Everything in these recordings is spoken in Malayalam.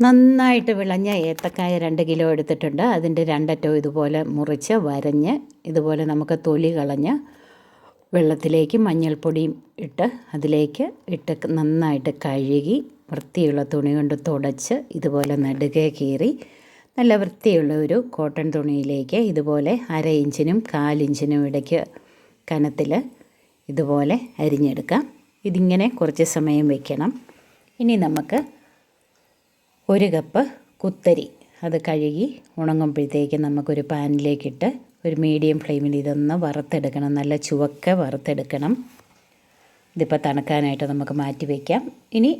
നന്നായിട്ട് വിളഞ്ഞ ഏത്തക്കായ രണ്ട് കിലോ എടുത്തിട്ടുണ്ട്. അതിന്റെ രണ്ടറ്റോ ഇതുപോലെ മുറിച്ച് വരഞ്ഞ് ഇതുപോലെ നമുക്ക് തൊലി കളഞ്ഞ് വെള്ളത്തിലേക്ക് മഞ്ഞൾപ്പൊടിയും ഇട്ട് അതിലേക്ക് ഇട്ട് നന്നായിട്ട് കഴുകി വൃത്തിയുള്ള തുണി കൊണ്ട് തുടച്ച് ഇതുപോലെ നടുകെ കീറി നല്ല വൃത്തിയുള്ള ഒരു കോട്ടൺ തുണിയിലേക്ക് ഇതുപോലെ അര ഇഞ്ചിനും കാലിഞ്ചിനും ഇടയ്ക്ക് കനത്തിൽ ഇതുപോലെ അരിഞ്ഞെടുക്കാം. ഇതിങ്ങനെ കുറച്ച് സമയം വയ്ക്കണം ഇനി നമുക്ക് ഒരു കപ്പ് കുത്തരി. അത് കഴുകി ഉണങ്ങുമ്പോഴത്തേക്ക് നമുക്കൊരു പാനിലേക്കിട്ട് ഒരു മീഡിയം ഫ്ലെയിമിൽ ഇതൊന്ന് വറുത്തെടുക്കണം. നല്ല ചുവക്ക വറുത്തെടുക്കണം. ഇതിപ്പോൾ തണുക്കാനായിട്ട് നമുക്ക് മാറ്റി വയ്ക്കാം ഇനി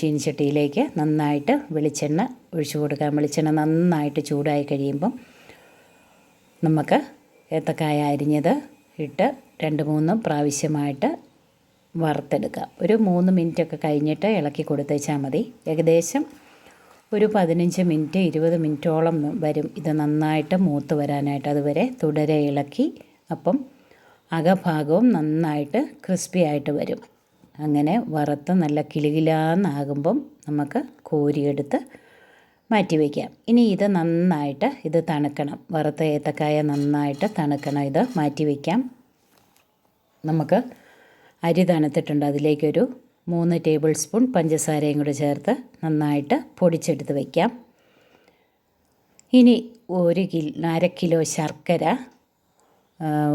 ചീനിച്ചട്ടിയിലേക്ക് നന്നായിട്ട് വെളിച്ചെണ്ണ ഒഴിച്ചു കൊടുക്കാം. വെളിച്ചെണ്ണ നന്നായിട്ട് ചൂടായി കഴിയുമ്പം നമുക്ക് ഏത്തക്കായ അരിഞ്ഞത് ഇട്ട് രണ്ട് മൂന്ന് പ്രാവശ്യമായിട്ട് വറുത്തെടുക്കാം. ഒരു മൂന്ന് മിനിറ്റൊക്കെ കഴിഞ്ഞിട്ട് ഇളക്കി കൊടുത്തേച്ചാൽ മതി. ഏകദേശം ഒരു പതിനഞ്ച് മിനിറ്റ് ഇരുപത് മിനിറ്റോളം വരും ഇത് നന്നായിട്ട് മൂത്ത് വരാനായിട്ട്. അതുവരെ തുടരെ ഇളക്കി അപ്പം അകഭാഗവും നന്നായിട്ട് ക്രിസ്പി ആയിട്ട് വരും. അങ്ങനെ വറുത്ത് നല്ല കിളികിലാന്നാകുമ്പം നമുക്ക് കോരിയെടുത്ത് മാറ്റി വയ്ക്കാം. ഇനി ഇത് നന്നായിട്ട് ഇത് തണുക്കണം. വറുത്ത ഏത്തക്കായ നന്നായിട്ട് തണുക്കണം. ഇത് മാറ്റി വയ്ക്കാം. നമുക്ക് അരി തണുത്തിട്ടുണ്ട്. അതിലേക്കൊരു മൂന്ന് ടേബിൾ സ്പൂൺ പഞ്ചസാരയും കൂടി ചേർത്ത് നന്നായിട്ട് പൊടിച്ചെടുത്ത് വയ്ക്കാം. ഇനി ഒരു കിലോ അര കിലോ ശർക്കര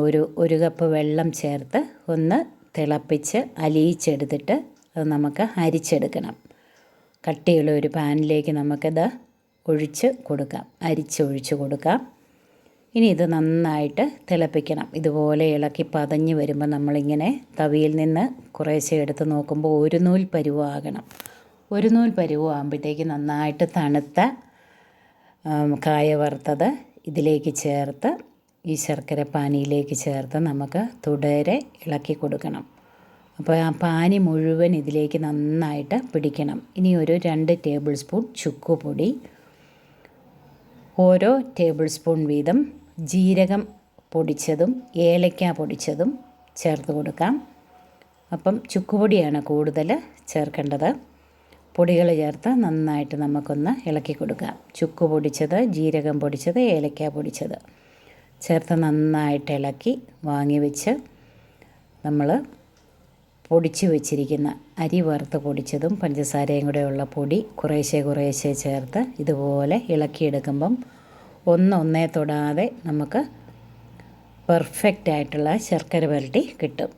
ഒരു ഒരു കപ്പ് വെള്ളം ചേർത്ത് ഒന്ന് തിളപ്പിച്ച് അലിയിച്ചെടുത്തിട്ട് അത് നമുക്ക് അരിച്ചെടുക്കണം. കട്ടിയുള്ള ഒരു പാനിലേക്ക് നമുക്കത് ഒഴിച്ച് കൊടുക്കാം. അരിച്ചൊഴിച്ച് കൊടുക്കാം. ഇനി ഇത് നന്നായിട്ട് തിളപ്പിക്കണം. ഇതുപോലെ ഇളക്കി പതഞ്ഞ് വരുമ്പോൾ നമ്മളിങ്ങനെ തവിയിൽ നിന്ന് കുറേശ്ശെ എടുത്ത് നോക്കുമ്പോൾ ഒരു നൂൽ പരുവാകണം. ഒരു നൂൽ പരുവാകുമ്പോഴത്തേക്ക് നന്നായിട്ട് തണുത്ത കായ വറുത്തത് ഇതിലേക്ക് ചേർത്ത് ഈ ശർക്കര പാനിയിലേക്ക് ചേർത്ത് നമുക്ക് തുടരെ ഇളക്കി കൊടുക്കണം. അപ്പോൾ ആ പാനി മുഴുവൻ ഇതിലേക്ക് നന്നായിട്ട് പിടിക്കണം. ഇനി ഒരു രണ്ട് ടേബിൾ സ്പൂൺ ചുക്കുപൊടി ഓരോ ടേബിൾ സ്പൂൺ വീതം ജീരകം പൊടിച്ചതും ഏലക്ക പൊടിച്ചതും ചേർത്ത് കൊടുക്കാം. അപ്പം ചുക്കുപൊടിയാണ് കൂടുതൽ ചേർക്കേണ്ടത്. പൊടികൾ ചേർത്ത് നന്നായിട്ട് നമുക്കൊന്ന് ഇളക്കി കൊടുക്കാം. ചുക്ക് പൊടിച്ചത് ജീരകം പൊടിച്ചത് ഏലക്ക പൊടിച്ചത് ചേർത്ത് നന്നായിട്ട് ഇളക്കി വാങ്ങി വെച്ച് നമ്മൾ പൊടിച്ച് വെച്ചിരിക്കുന്ന അരി വറുത്ത് പൊടിച്ചതും പഞ്ചസാരയും കൂടെയുള്ള പൊടി കുറേശ്ശെ കുറേശ്ശെ ചേർത്ത് ഇതുപോലെ ഇളക്കിയെടുക്കുമ്പം ഒന്നൊന്നേ തൊടാതെ നമുക്ക് പെർഫെക്റ്റ് ആയിട്ടുള്ള ശർക്കര പുരട്ടി കിട്ടും.